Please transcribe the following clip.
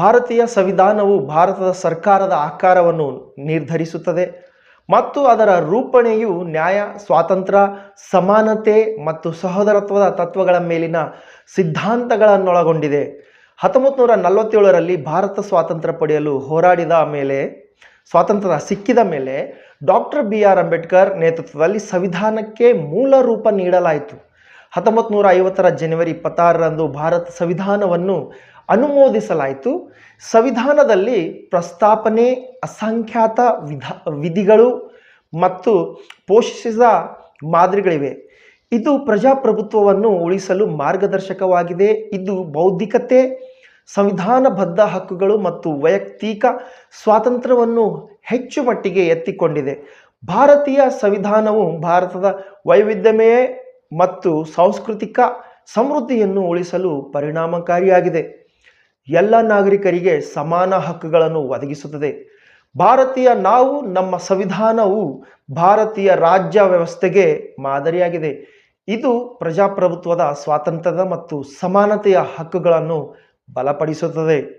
ಭಾರತೀಯ ಸಂವಿಧಾನವು ಭಾರತದ ಸರ್ಕಾರದ ಆಕಾರವನ್ನು ನಿರ್ಧರಿಸುತ್ತದೆ ಮತ್ತು ಅದರ ರೂಪಣೆಯು ನ್ಯಾಯ, ಸ್ವಾತಂತ್ರ್ಯ, ಸಮಾನತೆ ಮತ್ತು ಸಹೋದರತ್ವದ ತತ್ವಗಳ ಮೇಲಿನ ಸಿದ್ಧಾಂತಗಳನ್ನೊಳಗೊಂಡಿದೆ. ಹತ್ತೊಂಬತ್ತು ನೂರ ನಲವತ್ತೇಳರಲ್ಲಿ ಭಾರತ ಸ್ವಾತಂತ್ರ್ಯ ಪಡೆಯಲು ಹೋರಾಡಿದ ಮೇಲೆ, ಸ್ವಾತಂತ್ರ್ಯ ಸಿಕ್ಕಿದ ಮೇಲೆ ಡಾಕ್ಟರ್ ಬಿ ಆರ್ ಅಂಬೇಡ್ಕರ್ ನೇತೃತ್ವದಲ್ಲಿ ಸಂವಿಧಾನಕ್ಕೆ ಮೂಲ ರೂಪ ನೀಡಲಾಯಿತು. ಹತ್ತೊಂಬತ್ತು ನೂರ ಐವತ್ತರ ಜನವರಿ ಇಪ್ಪತ್ತಾರರಂದು ಭಾರತ ಸಂವಿಧಾನವನ್ನು ಅನುಮೋದಿಸಲಾಯಿತು. ಸಂವಿಧಾನದಲ್ಲಿ ಪ್ರಸ್ತಾಪನೆ ಅಸಂಖ್ಯಾತ ವಿಧ, ವಿಧಿಗಳು ಮತ್ತು ಪೋಷಿಸಿದ ಮಾದರಿಗಳಿವೆ. ಇದು ಪ್ರಜಾಪ್ರಭುತ್ವವನ್ನು ಉಳಿಸಲು ಮಾರ್ಗದರ್ಶಕವಾಗಿದೆ. ಇದು ಬೌದ್ಧಿಕತೆ, ಸಂವಿಧಾನಬದ್ಧ ಹಕ್ಕುಗಳು ಮತ್ತು ವೈಯಕ್ತಿಕ ಸ್ವಾತಂತ್ರ್ಯವನ್ನು ಹೆಚ್ಚು ಮಟ್ಟಿಗೆ ಎತ್ತಿಕೊಂಡಿದೆ. ಭಾರತೀಯ ಸಂವಿಧಾನವು ಭಾರತದ ವೈವಿಧ್ಯಮಯ ಮತ್ತು ಸಾಂಸ್ಕೃತಿಕ ಸಮೃದ್ಧಿಯನ್ನು ಉಳಿಸಲು ಪರಿಣಾಮಕಾರಿಯಾಗಿದೆ. ಎಲ್ಲ ನಾಗರಿಕರಿಗೆ ಸಮಾನ ಹಕ್ಕುಗಳನ್ನು ಒದಗಿಸುತ್ತದೆ. ಭಾರತೀಯ ನಾವು ನಮ್ಮ ಸಂವಿಧಾನವು ಭಾರತೀಯ ರಾಜ್ಯ ವ್ಯವಸ್ಥೆಗೆ ಮಾದರಿಯಾಗಿದೆ. ಇದು ಪ್ರಜಾಪ್ರಭುತ್ವದ ಸ್ವಾತಂತ್ರ್ಯದ ಮತ್ತು ಸಮಾನತೆಯ ಹಕ್ಕುಗಳನ್ನು ಬಲಪಡಿಸುತ್ತದೆ.